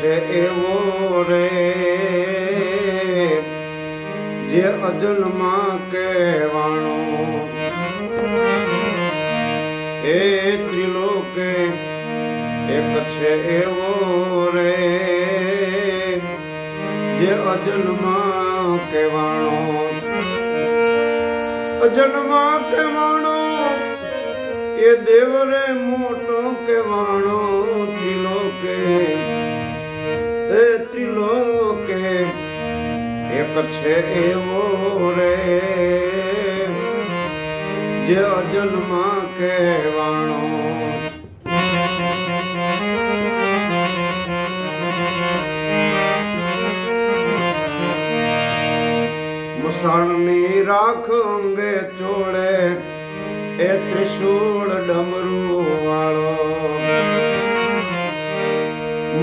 છે એવો રે, જે અજલમાં કહેવાણો એ ત્રિલોકે એક છે એવો રે, જે અજલમાં કહેવાણો અજલમાં કહેવાણો એ દેવરે મોટો કહેવાણો ત્રિલોકે એ ત્રિલોકે એક છે એવો રે. જે અજન્મા કહેવાણો મસાણની રાખ અંગે ચોળે એ ત્રિશૂળ ડમરું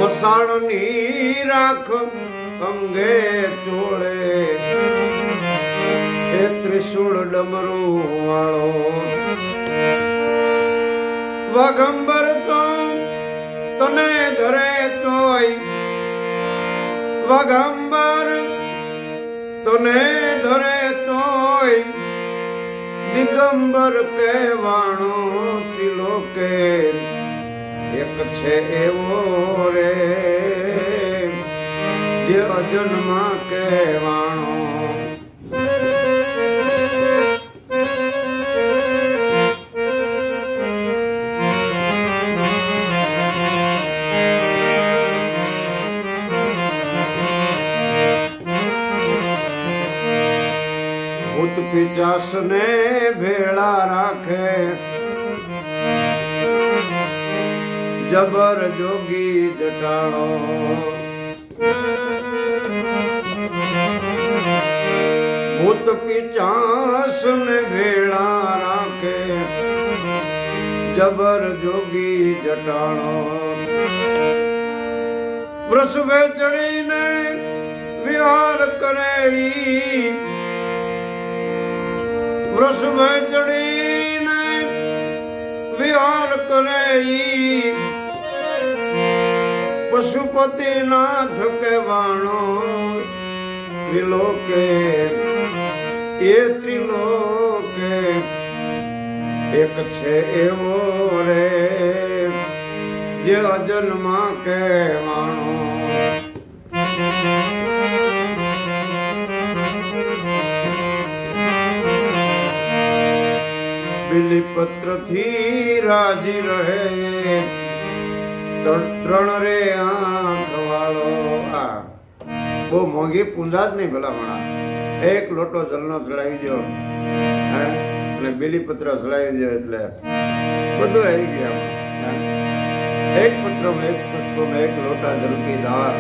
મસાણની રાખ અંગે ચોળે. એ ત્રિશૂળ ડમરું વાળો. વગંબર તો તને ધરે તોય. વગંબર તને ધરે તોય. દિગંબર કહેવાણો ત્રિલોકે એક છે એવો રે જે અજન્મા કહેવાણો ભૂત ને ભેળા રાખે. જબર જોગી જટાળો. ભૂત પિચાસ ને ભેળા રાખે. જબર જોગી જટાણો. વૃષભે ચડીને વિહાર કરે ઈ. વૃષભે ચડીને વિહાર કરે ઈ. પશુપતિ નાથ કહેવાણો ત્રિલોકે, એ ત્રિલોકે એક છે એવો રે, જે અજન્મા કહેવાણો બિલીપત્રથી રાજી રહે ત્રણ રે આંખ વાળો. આ બહુ મોંઘી પૂંજા જ નહીં ભલામણા. એક લોટો જલનો ચડાવી દો હે? અને બિલીપત્ર ચડાવી દો એટલે બધું આવી ગયા એક પત્ર એક પુષ્પ એક લોટા જલ દાર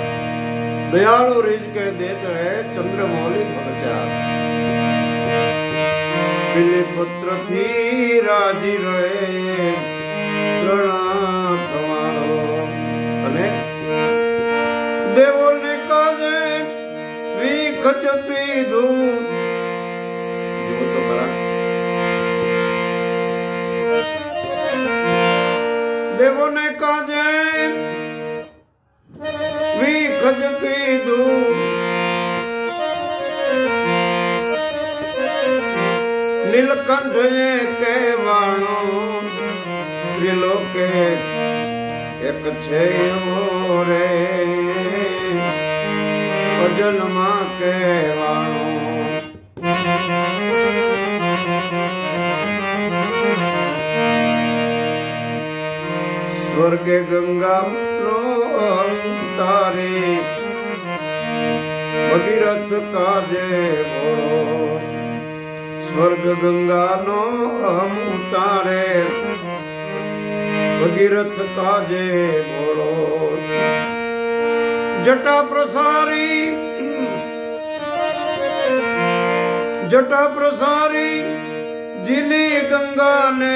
દયાળુ રીજ કે દેત હે ચંદ્રમૌલી ભગચાર બિલીપત્રથી રાજી રહે. ત્રણા વીખ જ પીધું. જુઓ તો ખરા. દેવોને કાજે વીખ જ પીધું. નીલકંઠે કહેવાણો ત્રિલોકે એક છે રે અજલમાં સ્વર્ગે ગંગા નો તારે ભગીરથ કાજે સ્વર્ગ સ્વર્ગ ગંગાનો અહમ ઉતારે. ભગીરથ કાજે બોલો. જટા પ્રસારી જટા પ્રસારી જીલી ગંગાને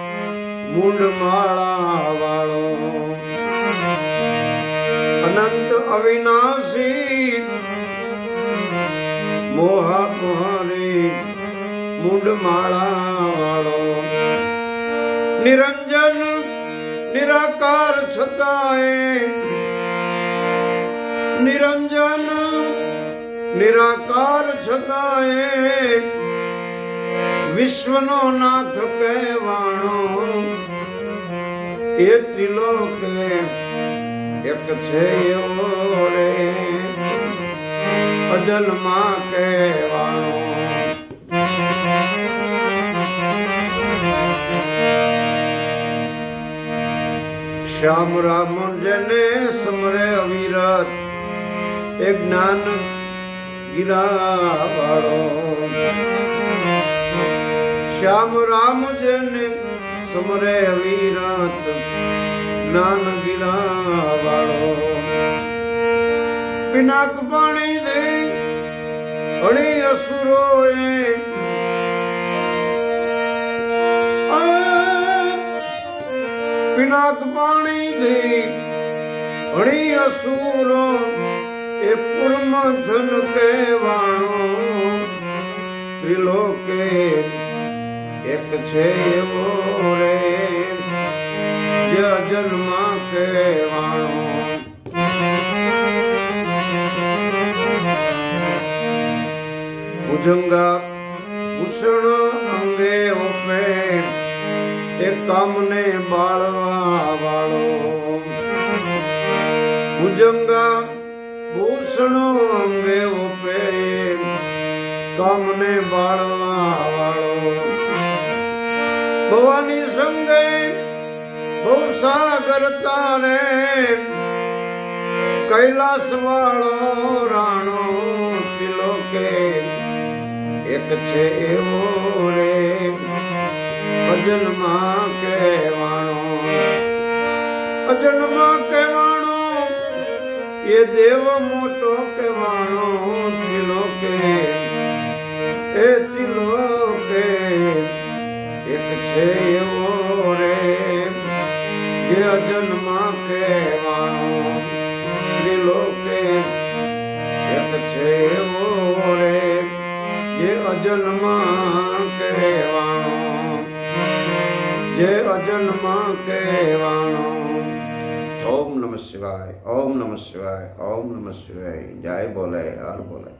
મુંડ માળા વાળો અનંત અવિનાશી. મોહાપારી મુંડ માળા વાળો નિરંજન, નિરાકાર છતાંય. નિરંજન, નિરાકાર છતાંય. વિશ્વનો નાથ કહેવાણો એ ત્રિલોકે એક છે એવો રે અજલમાં કહેવાણો શ્યામ રામ જને સમરે અવિરત એ જ્ઞાન ગિરાવાળો. શ્યામ રામ જેને સમરે વિરત જ્ઞાન ગિરાવાળો પિનાક પાણી દે અણી અસુરોએ. પિનાક પાણી દે અણી અસુરો એ પૂર્મ ધન કહેવાણો ત્રિલોકે એક છે એવો રે જ જન્મા કહેવાનો. ભુજંગા ભૂષણ અંગે ઓપે એ કામને બાળવા વાળો ભુજંગા ભૂષણ અંગે ઓપે કામને બાળવા વાળો ભવાની સંગે બહુ સાગર તારે કૈલાસ વાળો રાણો કે એક છે એવો રે અજન્મા કહેવાણો અજન્મા કહેવાણો એ દેવ મોટો કહેવાણો કે એ એક છે એવો જે અજન્મા કહેવાણો ત્રિલોકે એક છે એવો જે અજન્મા કહેવાણો જે અજન્મા કહેવાણો ઓમ નમઃ શિવાય, ઓમ નમઃ શિવાય, ઓમ નમઃ શિવાય, જય બોલે, હર બોલે.